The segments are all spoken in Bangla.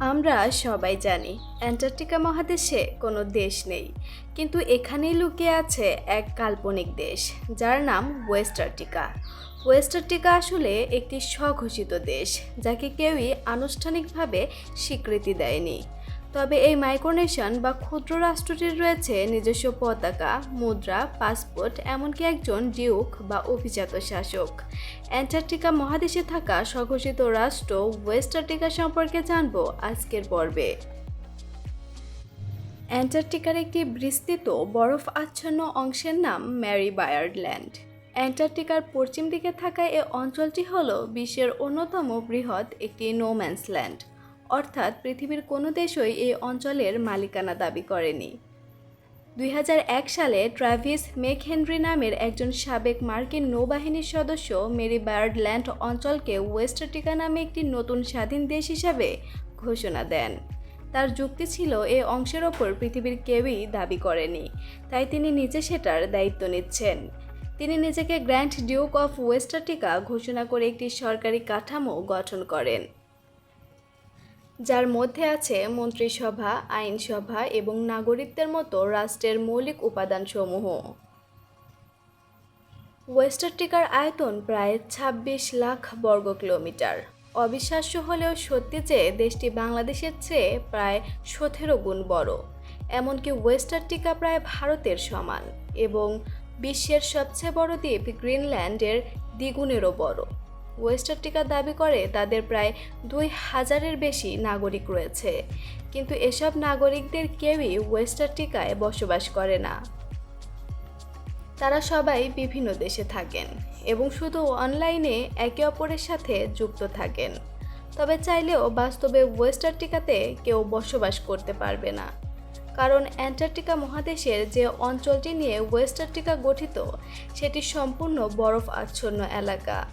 আমরা সবাই জানি, অ্যান্টার্কটিকা মহাদেশে কোনো দেশ নেই। কিন্তু এখানেই লুকিয়ে আছে এক কাল্পনিক দেশ, যার নাম ওয়েস্টার্টিকা ওয়েস্টার্টিকা আসলে একটি স্বঘোষিত দেশ, যাকে কেউই আনুষ্ঠানিকভাবে স্বীকৃতি দেয়নি। তবে এই মাইক্রোনেশন বা ক্ষুদ্র রাষ্ট্রটির রয়েছে নিজস্ব পতাকা, মুদ্রা, পাসপোর্ট, এমনকি একজন ডিউক বা অভিজাত শাসক। অ্যান্টার্কটিকা মহাদেশে থাকা স্বঘোষিত রাষ্ট্র ওয়েস্টার্টিকা সম্পর্কে জানব আজকের পর্বে। অ্যান্টার্কটিকার একটি বিস্তৃত, বরফ আচ্ছন্ন অংশের নাম ম্যারি বায়ার্ডল্যান্ড অ্যান্টার্কটিকার পশ্চিম দিকে থাকা এই অঞ্চলটি হল বিশ্বের অন্যতম বৃহৎ একটি নোম্যান্স ল্যান্ড অর্থাৎ পৃথিবীর কোনো দেশই এই অঞ্চলের মালিকানা দাবি করেনি। দুই হাজার এক সালে ট্রাভিস মেক হেনরি নামের একজন সাবেক মার্কিন নৌবাহিনীর সদস্য মেরি বায়ার্ডল্যান্ড অঞ্চলকে ওয়েস্টার্টিকা নামে একটি নতুন স্বাধীন দেশ হিসাবে ঘোষণা দেন। তার যুক্তি ছিল এ অংশের ওপর পৃথিবীর কেউই দাবি করেনি, তাই তিনি নিজে সেটার দায়িত্ব নিচ্ছেন। তিনি নিজেকে গ্র্যান্ড ডিউক অফ ওয়েস্টার্টিকা ঘোষণা করে একটি সরকারি কাঠামো গঠন করেন। যার মধ্যে আছে মন্ত্রিসভা, আইনসভা এবং নাগরিকদের মতো রাষ্ট্রের মৌলিক উপাদানসমূহ। ওয়েস্টার্টিকার আয়তন প্রায় ২৬ লাখ বর্গ কিলোমিটার। অবিশ্বাস্য হলেও সত্যি যে দেশটি বাংলাদেশের চেয়ে প্রায় সতেরো গুণ বড়। এমনকি ওয়েস্টার্টিকা প্রায় ভারতের সমান এবং বিশ্বের সবচেয়ে বড় দ্বীপ গ্রিনল্যান্ডের দ্বিগুণেরও বড়। ওয়েস্টার্টিকা দাবি করে তাদের প্রায় দুই হাজারের বেশি নাগরিক রয়েছে। কিন্তু এসব নাগরিকদের কেউই ওয়েস্টার্টিকায় বসবাস করে না। তারা সবাই বিভিন্ন দেশে থাকেন এবং শুধু অনলাইনে একে অপরের সাথে যুক্ত থাকেন। তবে চাইলেও বাস্তবে ওয়েস্টার্টিকাতে কেউ বসবাস করতে পারবে না। কারণ অ্যান্টার্কটিকা মহাদেশের যে অঞ্চলটি নিয়ে ওয়েস্টার্টিকা গঠিত, সেটি সম্পূর্ণ বরফ আচ্ছন্ন এলাকা।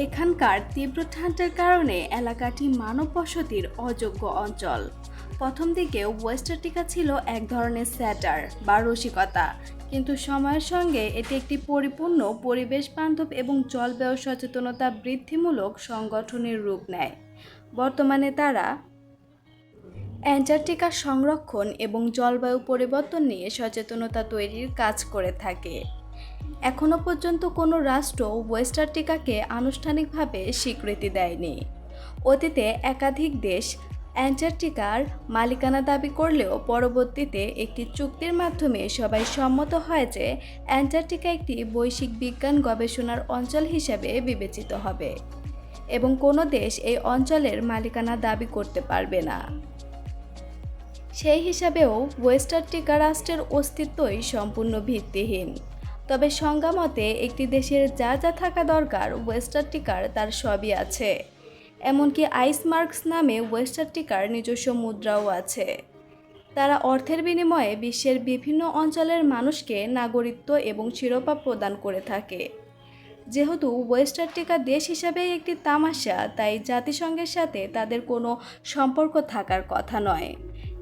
এখানকার তীব্র ঠান্ডার কারণে এলাকাটি মানব বসতির অযোগ্য অঞ্চল। প্রথম দিকে ওয়েস্টার্টিকা ছিল এক ধরনের স্যাটার বা রসিকতা, কিন্তু সময়ের সঙ্গে এটি একটি পরিপূর্ণ পরিবেশ বান্ধব এবং জলবায়ু সচেতনতা বৃদ্ধিমূলক সংগঠনের রূপ নেয়। বর্তমানে তারা অ্যান্টার্কটিকা সংরক্ষণ এবং জলবায়ু পরিবর্তন নিয়ে সচেতনতা তৈরির কাজ করে থাকে। এখনও পর্যন্ত কোনো রাষ্ট্র ওয়েস্টার্কটিকাকে আনুষ্ঠানিকভাবে স্বীকৃতি দেয়নি। অতীতে একাধিক দেশ অ্যান্টার্কটিকার মালিকানা দাবি করলেও পরবর্তীতে একটি চুক্তির মাধ্যমে সবাই সম্মত হয় যে অ্যান্টার্কটিকা একটি বৈশ্বিক বিজ্ঞান গবেষণার অঞ্চল হিসেবে বিবেচিত হবে এবং কোনো দেশ এই অঞ্চলের মালিকানা দাবি করতে পারবে না। সেই হিসাবেও ওয়েস্টার্টিকা রাষ্ট্রের অস্তিত্বই সম্পূর্ণ ভিত্তিহীন। তবে সংজ্ঞা মতে একটি দেশের যা যা থাকা দরকার ওয়েস্টার্কটিকার তার সবই আছে। এমনকি আইসমার্কস নামে ওয়েস্টার্কটিকার নিজস্ব মুদ্রাও আছে। তারা অর্থের বিনিময়ে বিশ্বের বিভিন্ন অঞ্চলের মানুষকে নাগরিকত্ব এবং শিরোপা প্রদান করে থাকে। যেহেতু ওয়েস্টার্কটিকা দেশ হিসাবেই একটি তামাশা, তাই জাতিসংঘের সাথে তাদের কোনো সম্পর্ক থাকার কথা নয়।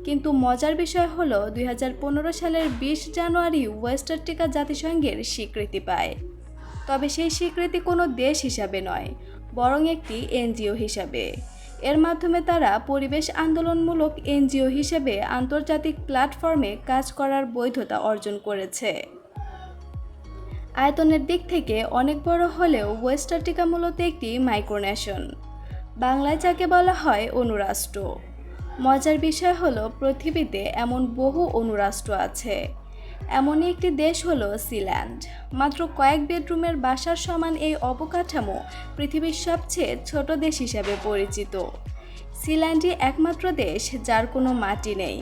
কিন্তু মজার বিষয় হলো দুই হাজার পনেরো সালের বিশ জানুয়ারি ওয়েস্টার্কটিকা জাতিসংঘের স্বীকৃতি পায়। তবে সেই স্বীকৃতি কোনো দেশ হিসাবে নয়, বরং একটি এনজিও হিসাবে। এর মাধ্যমে তারা পরিবেশ আন্দোলনমূলক এনজিও হিসেবে আন্তর্জাতিক প্ল্যাটফর্মে কাজ করার বৈধতা অর্জন করেছে। আয়তনের দিক থেকে অনেক বড় হলেও ওয়েস্টার্কটিকা মূলত একটি মাইক্রোনেশন। বাংলায় যাকে বলা হয় অনুরাষ্ট্র। মজার বিষয় হলো পৃথিবীতে এমন বহু অনুরাষ্ট্র আছে। এমনই একটি দেশ হলো সিল্যান্ড। মাত্র কয়েক বেডরুমের বাসার সমান এই অবকাঠামো পৃথিবীর সবচেয়ে ছোট দেশ হিসাবে পরিচিত। সিল্যান্ডই একমাত্র দেশ যার কোনো মাটি নেই।